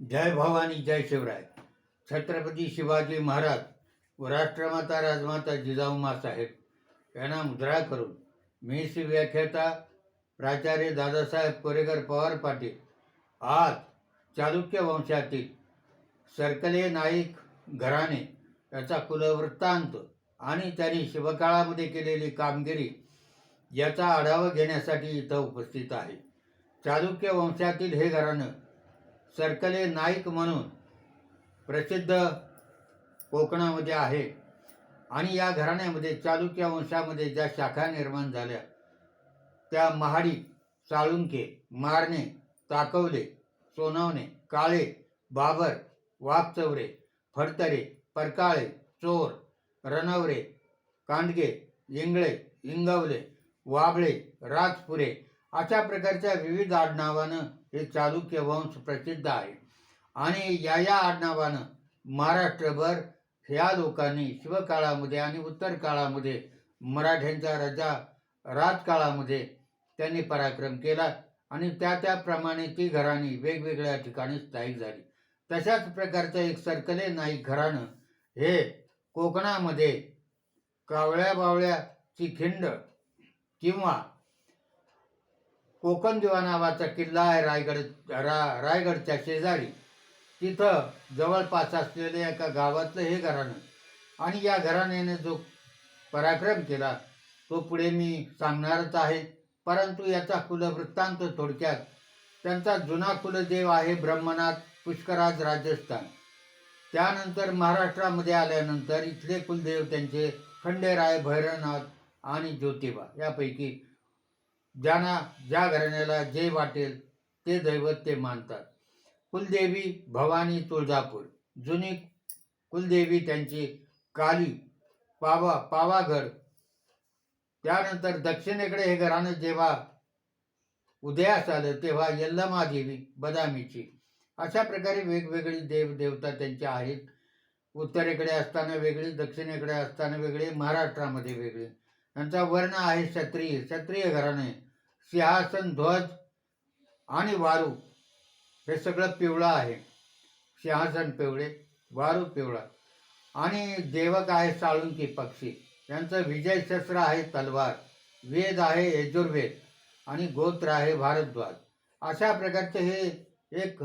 जय भवानी जय शिवराय. छत्रपती शिवाजी महाराज व राष्ट्रमाता राजमाता जिजाऊ साहेब यांना मुद्रा करून मी श्री व्याख्याता प्राचार्य दादासाहेब कोरेकर पवार पाटील आज चालुक्य वंशातील सरकले नाईक घराणे याचा कुलवृत्तांत आणि त्यांनी शिवकाळामध्ये केलेली कामगिरी याचा आढावा घेण्यासाठी इथं उपस्थित आहे. चालुक्य वंशातील हे घराणं सरकले नाईक म्हणून प्रसिद्ध कोकणामध्ये आहे. आणि या घराण्यामध्ये चालुक्य वंशामध्ये ज्या शाखा निर्माण झाल्या त्या महाडी साळुंके मारणे ताकवले सोनवणे काळे बाबर वाघचवरे फडतरे परकाळे चोर रणवरे कांडगे इंगळे इंगवले वाबळे राजपुरे अशा प्रकारच्या विविध आडनावानं हे चालुक्य वंश प्रसिद्ध आहे. आणि या या आडनावानं महाराष्ट्रभर ह्या लोकांनी शिवकाळामध्ये आणि उत्तर काळामध्ये मराठ्यांच्या राजा राजकाळामध्ये त्यांनी पराक्रम केला आणि त्या त्याप्रमाणे ती घराणी वेगवेगळ्या ठिकाणी स्थायिक झाली. तशाच प्रकारचं एक सरकले नाईक घराणं. हे कोकणामध्ये कावळ्या बावळ्याची खिंड किंवा कोकण दिवा नावाचा किल्ला आहे रायगड रा रायगडच्या शेजारी. तिथं जवळपास असलेल्या एका गावातलं हे घराणं. आणि या घराण्याने जो पराक्रम केला तो पुढे मी सांगणारच आहे. परंतु याचा कुलवृत्तांत थोडक्यात. त्यांचा जुना कुलदेव आहे ब्रह्मनाथ पुष्कराज राजस्थान. त्यानंतर महाराष्ट्रामध्ये आल्यानंतर इथले कुलदेव त्यांचे खंडेराय भैरवनाथ आणि ज्योतिबा यापैकी ज्यांना ज्या घराण्याला जे वाटेल ते दैवत ते मानतात. कुलदेवी भवानी तुळजापूर. जुनी कुलदेवी त्यांची काली पावा पावागड त्यानंतर दक्षिणेकडे हे घराणं जेव्हा उदयास आलं तेव्हा यल्लमादेवी बदामीची. अशा प्रकारे वेगवेगळी देव देवता त्यांच्या आहेत. उत्तरेकडे असताना वेगळी दक्षिणेकडे असताना वेगळी महाराष्ट्रामध्ये वेगळी. त्यांचा वर्ण आहे क्षत्रिय. क्षत्रिय घराणे सिंहासन ध्वज आणि वारू हे सगळं पिवळं आहे. सिंहासन पिवळे वारू पिवळा. आणि देवक आहे साळुंकी पक्षी. यांचं विजय शस्त्र आहे तलवार वेद आहे यजुर्वेद आणि गोत्र आहे भारद्वाज. अशा प्रकारचे हे एक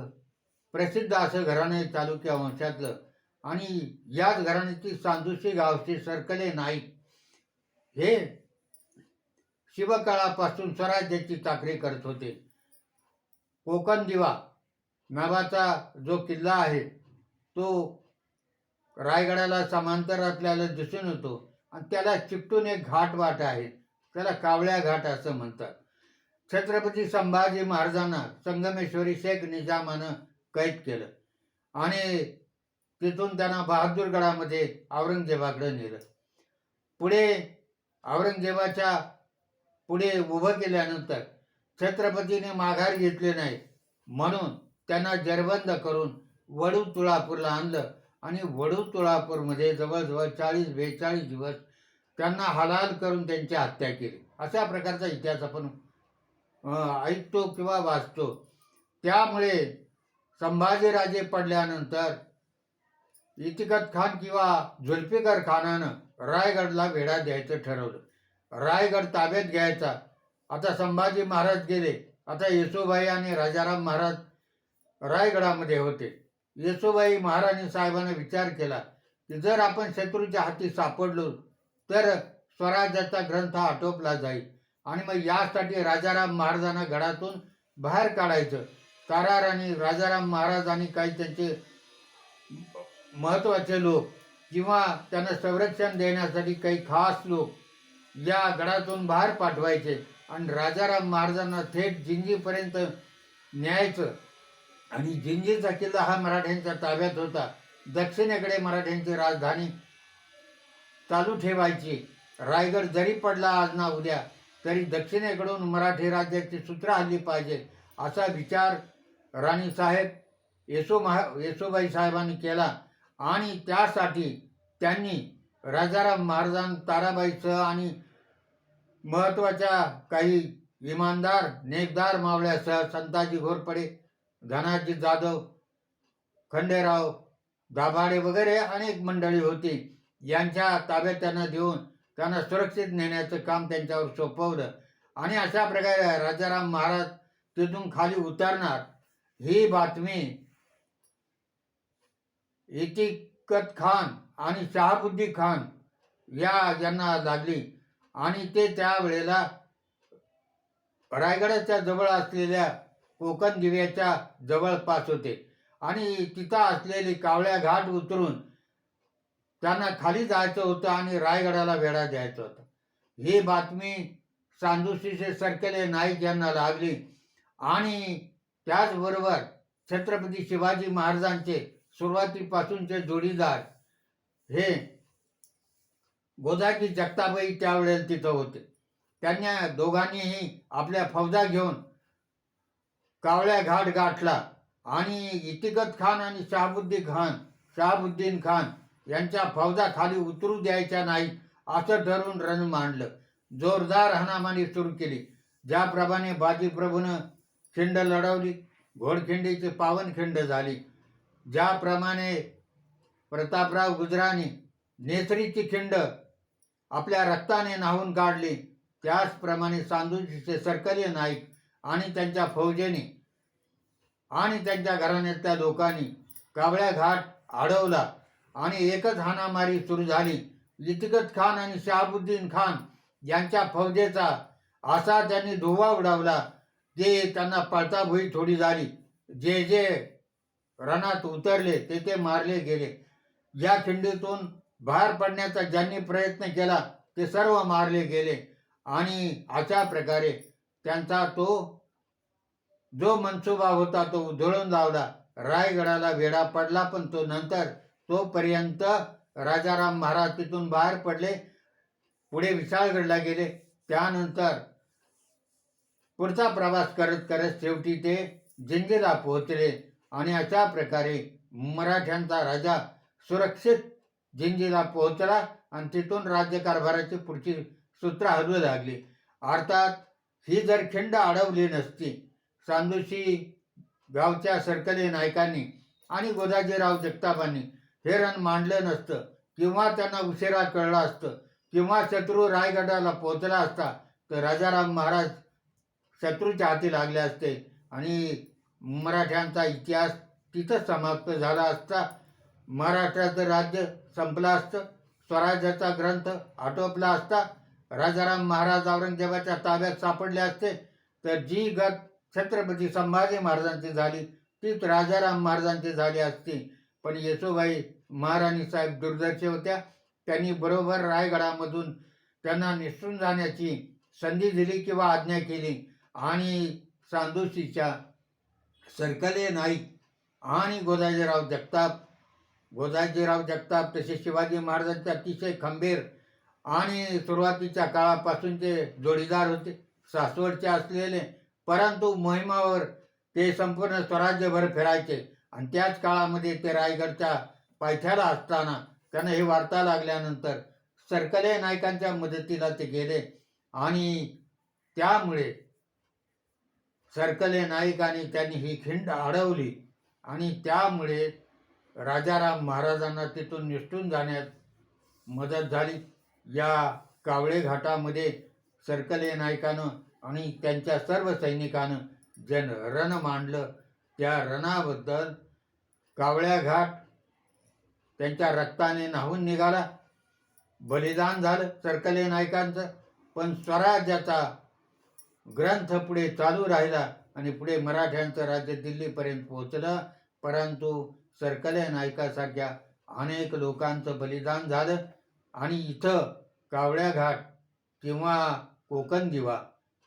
प्रसिद्ध असं घराणं तालुक्या वंशातलं. आणि याच घराण्याची सांदुशी गावचे सरकले नाईक. हे शिवकाळापासून स्वराज्याची चाकरी करत होते. कोकण दिवा नावाचा जो किल्ला आहे तो रायगडाला समांतर आपल्याला दिसून येतो आणि त्याला चिकटून एक घाट वाट आहे. त्याला कावळ्या घाट असं म्हणतात. छत्रपती संभाजी महाराजांना संगमेश्वरी शेख निजामानं कैद केलं आणि तिथून त्यांना बहादूरगडामध्ये औरंगजेबाकडे नेलं. पुढे औरंगजेबाच्या पुढे उभं केल्यानंतर छत्रपतीने माघार घेतले नाही. म्हणून त्यांना जरबंद करून वडू तुळापूरला आणलं आणि वडू तुळापूरमध्ये जवळजवळ चाळीस बेचाळीस दिवस त्यांना हलाल करून त्यांची हत्या केली. अशा प्रकारचा इतिहास आपण ऐकतो किंवा वाचतो. त्यामुळे संभाजीराजे पडल्यानंतर इतिकत खान किंवा जुल्फिकार खानानं रायगडला वेढा द्यायचं ठरवलं. रायगड ताब्यात घ्यायचा. आता संभाजी महाराज गेले. आता येसुबाई आणि राजाराम महाराज रायगडामध्ये होते. येसुबाई महाराणी साहेबांना विचार केला की जर आपण शत्रूच्या हाती सापडलो तर स्वराज्याचा ग्रंथ आटोपला जाईल. आणि मग यासाठी राजाराम महाराजांना गडातून बाहेर काढायचं. तारार आणि राजाराम महाराज आणि काही त्यांचे महत्त्वाचे लोक किंवा त्यांना संरक्षण देण्यासाठी काही खास लोक या गडातून बाहेर पाठवायचे. आणि राजाराम महाराजांना थेट जिंजीपर्यंत न्यायचं. आणि जिंजीचा किल्ला हा मराठ्यांच्या ताब्यात होता. दक्षिणेकडे मराठ्यांची राजधानी चालू ठेवायची. रायगड जरी पडला आज ना उद्या तरी दक्षिणेकडून मराठी राज्याची सूत्र हल्ली पाहिजे असा विचार राणीसाहेब येसो महा येसोबाई साहेबांनी केला. आणि त्यासाठी त्यांनी राजाराम महाराजां ताराबाईचं आणि महत्त्वाच्या काही इमानदार नेकदार मावळ्यासह संताजी घोरपडे धनाजी जाधव खंडेराव दाभाडे वगैरे अनेक मंडळी होती. यांच्या ताब्यात त्यांना देऊन त्यांना सुरक्षित नेण्याचं काम त्यांच्यावर सोपवलं. आणि अशा प्रकारे राजाराम महाराज तिथून खाली उतरणार ही बातमी कत खान आणि शहाबुद्दी खान या यांना लागली. आणि ते त्यावेळेला रायगडाच्या जवळ असलेल्या कोकण दिव्याच्या जवळपास होते. आणि तिथं असलेली कावळ्या घाट उतरून त्यांना खाली जायचं होतं आणि रायगडाला वेढा द्यायचा होता. ही बातमी सांदुशीचे सरकेले नाईक यांना लागली. आणि त्याचबरोबर छत्रपती शिवाजी महाराजांचे सुरुवातीपासूनचे जोडीदार हे गोदाकी जगताबाई त्यावेळेला तिथं होते. त्यांना दोघांनीही आपल्या फौजा घेऊन कावळ्या घाट गाठला. आणि इतिकत खान आणि शहाबुद्दीन खान शहाबुद्दीन खान यांच्या फौजा खाली उतरू द्यायच्या नाही असं ठरवून रण मांडलं. जोरदार हनामानी सुरू केली. ज्याप्रमाणे बाजीप्रभूनं खिंड लढवली घोडखिंडीची पावनखिंड झाली. ज्याप्रमाणे प्रतापराव गुजरानी नेसरीची खिंड आपल्या रक्ताने न्हावून काढली त्याचप्रमाणे सांदूजीचे सरकारी नाईक आणि त्यांच्या फौजेने आणि त्यांच्या घराण्यातल्या लोकांनी कावळ्या घाट अडवला आणि एकच हाणामारी सुरू झाली. लितिकत खान आणि शहाबुद्दीन खान यांच्या फौजेचा असा त्यांनी धुवा उडावला ते त्यांना पळताभुई थोडी झाली. जे जे रणात उतरले तेथे मारले गेले. या खिंडीतून बाहेर पडण्याचा ज्यांनी प्रयत्न केला ते सर्व मारले गेले. आणि अशा प्रकारे त्यांचा तो जो मनसुबा होता तो उधळून लावला. रायगडाला वेढा पडला पण तो नंतर तोपर्यंत राजाराम महाराज तिथून बाहेर पडले. पुढे विशाळगडला गेले. त्यानंतर पुढचा प्रवास करत करत शेवटी ते जिंजीला पोहोचले. आणि अशा प्रकारे मराठ्यांचा राजा सुरक्षित जिंजीला पोहोचला आणि तिथून राज्यकारभाराची पुढची सूत्र हलवू लागली. अर्थात ही जर खिंड अडवली नसती सांदुशी गावच्या सरकले नायकांनी आणि गोदाजीराव जगतापांनी हे रण मांडलं नसतं किंवा त्यांना उशिरा कळलं असतं किंवा शत्रू रायगडाला पोहोचला असता तर राजाराम महाराज शत्रूच्या हाती लागले असते आणि मराठ्यांचा इतिहास तिथंच समाप्त झाला असता महाराष्ट्राचं राज्य संपलं असतं. स्वराज्याचा ग्रंथ आटोपला असता. राजाराम महाराज औरंगजेबाच्या ताब्यात सापडले असते. तर जी गत छत्रपती संभाजी महाराजांची झाली तीच राजाराम महाराजांची झाली असती. पण येसोबाई महाराणी साहेब दुर्दर्शी होत्या. त्यांनी बरोबर रायगडामधून त्यांना निसटून जाण्याची संधी दिली किंवा आज्ञा केली. आणि सांदोशीच्या सरकले नाईक आणि गोदाजीराव जगताप गोदाजीराव जगताप तसे शिवाजी महाराजांचे अतिशय खंबीर आणि सुरुवातीच्या काळापासूनचे जोडीदार होते. सासवडचे असलेले परंतु मोहिमावर ते संपूर्ण स्वराज्यभर फिरायचे. आणि त्याच काळामध्ये ते रायगडच्या पायथ्याला असताना त्यांना हे वार्ता लागल्यानंतर सरकले नायकांच्या मदतीला ते गेले. आणि त्यामुळे सरकले नाईकाने त्यांनी ही खिंड अडवली आणि त्यामुळे राजाराम महाराजांना तिथून निष्ठून जाण्यात मदत झाली. या कावळे घाटामध्ये सरकले नायकानं आणि त्यांच्या सर्व सैनिकानं जन रण मांडलं. त्या रणाबद्दल कावळ्या घाट त्यांच्या रक्ताने न्हावून निघाला. बलिदान झालं सरकले नायकांचं पण स्वराज्याचा ग्रंथ पुढे चालू राहिला आणि पुढे मराठ्यांचं राज्य दिल्लीपर्यंत पोहोचलं. परंतु सरकल्या नायकासारख्या अनेक लोकांचं बलिदान झालं. आणि इथं कावळ्या घाट किंवा कोकण दिवा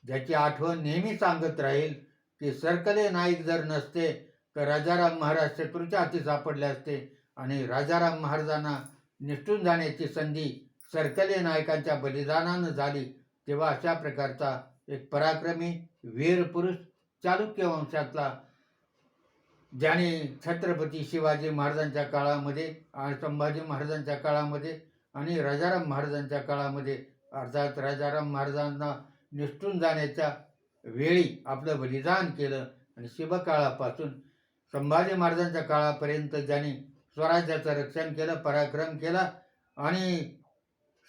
ज्याची आठवण नेहमी सांगत राहील की सरकले नाईक जर नसते तर राजाराम महाराज शत्रूच्या हाती सापडले असते आणि राजाराम महाराजांना निष्ठून जाण्याची संधी सरकले नायकांच्या बलिदानानं झाली. तेव्हा अशा प्रकारचा एक पराक्रमी वीर पुरुष चालुक्य वंशातला ज्याने छत्रपती शिवाजी महाराजांच्या काळामध्ये संभाजी महाराजांच्या काळामध्ये आणि राजाराम महाराजांच्या काळामध्ये अर्थात राजाराम महाराजांना निष्ठून जाण्याच्या वेळी आपलं बलिदान केलं आणि शिवकाळापासून संभाजी महाराजांच्या काळापर्यंत ज्याने स्वराज्याचं रक्षण केलं पराक्रम केला आणि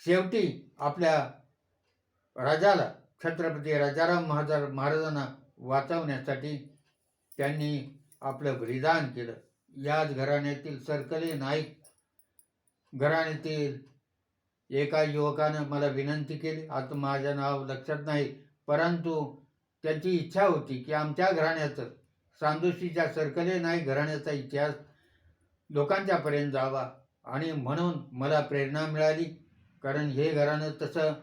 शेवटी आपल्या राजाला छत्रपती राजाराम महाजार महाराजांना वाचवण्यासाठी त्यांनी आपलं बलिदान केलं. याच घराण्यातील सरकले नाईक घराण्यातील एका युवकानं मला विनंती केली. आता माझं नाव लक्षात नाही परंतु त्यांची इच्छा होती की आमच्या घराण्याचं सांदोशीच्या सरकले नाईक घराण्याचा इतिहास लोकांच्यापर्यंत जावा आणि म्हणून मला प्रेरणा मिळाली. कारण हे घराणं तसं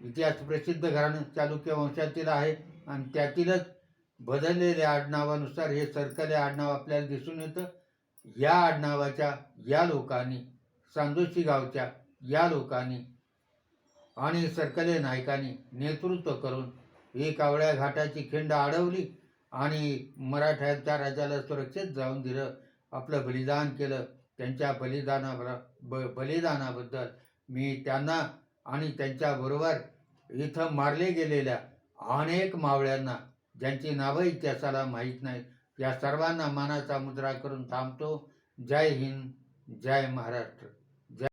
इतिहास प्रसिद्ध घराणं चालुक्य वंशातील आहे. आणि त्यातीलच बदललेल्या आडनावानुसार हे सरकले आडनाव आपल्याला दिसून येतं. या आडनावाच्या या लोकांनी सांदोशी गावच्या या लोकांनी आणि सरकले नायकांनी नेतृत्व करून ही कावळ्या घाटाची खिंड अडवली आणि मराठ्यांच्या राजाला सुरक्षित जाऊन दिलं. आपलं बलिदान केलं. त्यांच्या बलिदानावर ब बलिदानाबद्दल मी त्यांना आणि त्यांच्याबरोबर इथं मारले गेलेल्या अनेक मावळ्यांना ज्यांची नावं इतिहासाला माहीत नाहीत या सर्वांना मानाचा मुद्रा करून थांबतो. जय हिंद जय महाराष्ट्र.